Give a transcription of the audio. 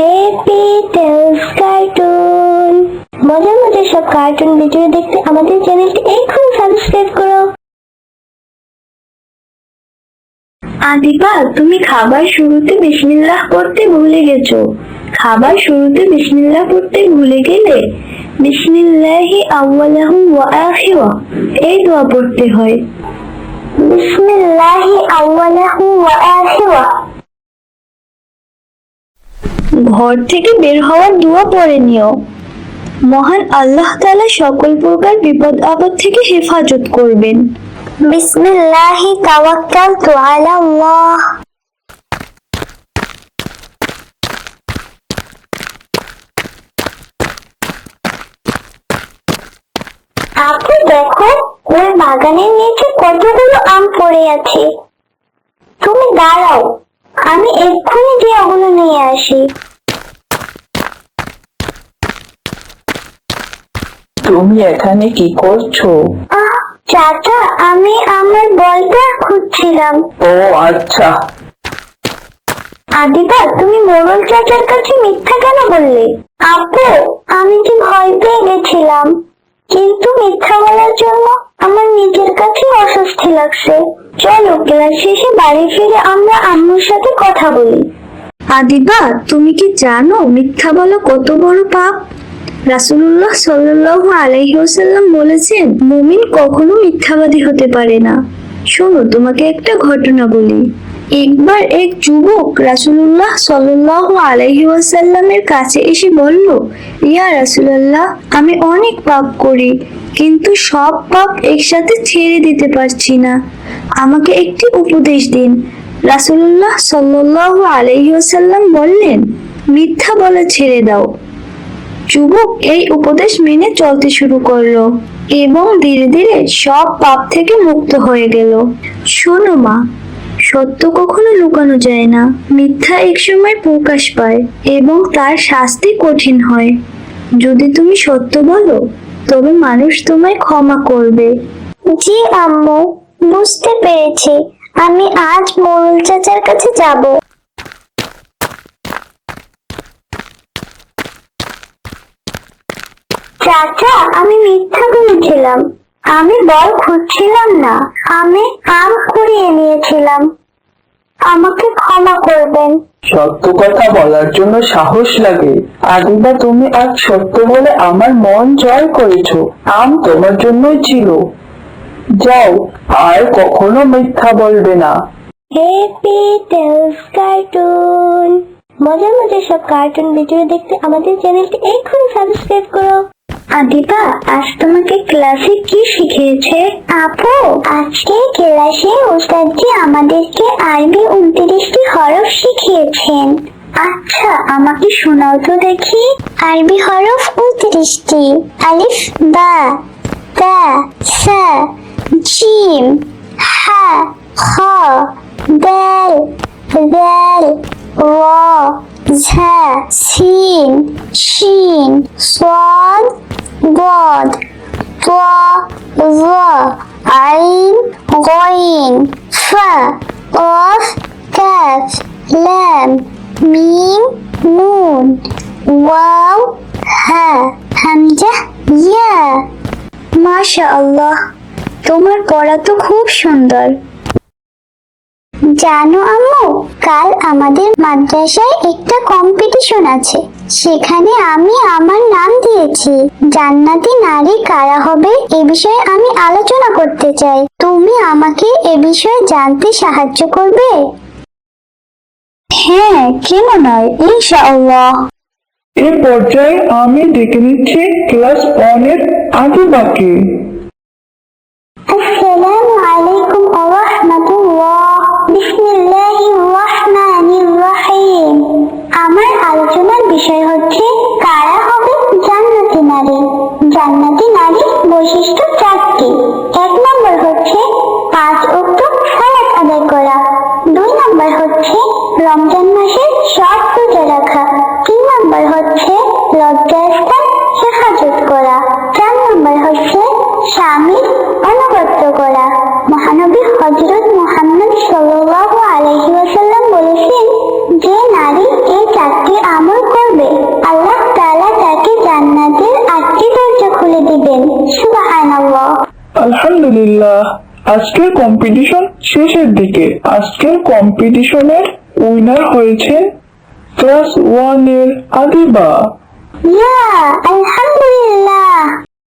Happy tales cartoon মজার মজার সব কার্টুন ভিডিও দেখতে আমাদের চ্যানেলটি এখন সাবস্ক্রাইব করো। আদিবা তুমি খাবার শুরুতে বিসমিল্লাহ পড়তে ভুলে গেছো। খাবার শুরুতে বিসমিল্লাহ পড়তে ভুলে গেলে বিসমিল্লাহি আউয়ালাহু ওয়া আখিরা এই দোয়া পড়তে হয়। বিসমিল্লাহি আউয়ালাহু ওয়া আখিরা ঘর থেকে বের হওয়ার দোয়া পড়ে নিও। মহান আল্লাহ তালা সকল প্রকার বিপদ আপদ থেকে হেফাজত করবেন। বিসমিল্লাহি তাওয়াক্কালতু আলা আল্লাহ আপু দেখো ওই বাগানের নিচে কতগুলো আম পড়ে আছে। তুমি দাঁড়াও, আমি এক্ষুনি গিয়ে ওগুলো নিয়ে আসি। তুমি এখানে কি করছ? চাচা আমি আমার বলটা খুঁজছিলাম। ও আচ্ছা। আদিবা তুমি মোরল চাচার কাছে মিথ্যা কেন বললে? আপু! আমি কি ভয় পেয়ে গেছিলাম? কিন্তু মিথ্যা বলার জন্য আমার নিজের কাছে অস্বস্তি লাগছে। চলো ক্লাস শেষে বাড়ি ফিরে আমরা আম্মুর সাথে কথা বলি। আদিবা তুমি কি জানো মিথ্যা বলা কত বড় পাপ? রাসূলুল্লাহ সাল্লাল্লাহু আলাইহি বলেছেন, মুমিন কখনো মিথ্যাবাদী হতে পারে না। শোনো, তোমাকে একটা ঘটনা বলি। একবার এক যুবক আলাইহি ওয়াসাল্লামের কাছে এসে বলল, ইয়া রাসূলুল্লাহ, আমি অনেক পাপ করি, কিন্তু সব পাপ একসাথে ছেড়ে দিতে পারছি না। আমাকে একটি উপদেশ দিন। রাসূলুল্লাহ সাল্লাল্লাহু আলাইহি ওয়াসাল্লাম বললেন, মিথ্যা বলা ছেড়ে দাও। যুবক এই উপদেশ মেনে চলতে শুরু করল এবং ধীরে ধীরে সব পাপ থেকে মুক্ত হয়ে গেল। শোনো মা, সত্য কখনো লুকানো যায় না। মিথ্যা একসময় প্রকাশ পায় এবং তার শাস্তি কঠিন হয়। যদি তুমি সত্য বলো, তবে মানুষ তোমায় ক্ষমা করবে। জি আম্মু, বুঝতে পেরেছি। আমি আজ মোরল চাচার কাছে যাব। চাচা আমি মিথ্যা বলেছিলাম। আমি বল খুঁজছিলাম না। আমি আম কুড়িয়ে নিয়েছিলাম। আমাকে ক্ষমা করবেন। সত্য কথা বলার জন্য সাহস লাগে। আদিবা তুমি আজ সত্য বলে আমার মন জয় করেছ। আম তোমার জন্যই ছিল। যাও আর কখনো মিথ্যা বলবে না। হ্যাপি টেলস কার্টুন মজার মজার সব কার্টুন ভিডিও দেখতে আমাদের চ্যানেলটি এক্ষুনি সাবস্ক্রাইব করো। আদিবা আজ তোমাকে ক্লাসে কি শিখিয়েছে? আপু আজকে ক্লাসে ওস্তাদজি আমাদেরকে আরবি উনত্রিশটি হরফ শিখিয়েছেন। আচ্ছা আমাকে শোনাও তো দেখি। আরবি হরফ উনত্রিশটি আলিফ বা তা সা জিম হা খ দাল দাল ওয়া ঝা সিন শিন সাদ God. Draw. The. I'm going. Fur. Of. cat, Lamb. Mean. Moon. Wow. Ha. hamja, Yeah. Masha Allah, তোমার পড়া তো খুব সুন্দর জানো আম্মু কাল আমাদের মাদ্রাসায় একটা কম্পিটিশন আছে সেখানে আমি আমার নাম দিয়েছি। জান্নাতি নারী কারা হবে এ বিষয়ে আমি আলোচনা করতে চাই। তুমি আমাকে এ বিষয়ে জানতে সাহায্য করবে? হ্যাঁ কেন নয়, ইনশাআল্লাহ। এ পর্যায়ে আমি ডেকে নিচ্ছি ক্লাস ওয়ানের আদিবাকে বিষয় হচ্ছে আলহামদুলিল্লাহ। আজকের কম্পিটিশন শেষের দিকে। আজকের কম্পিটিশনের উইনার হয়েছেন ক্লাস ওয়ানের আদিবা আলহামদুলিল্লাহ।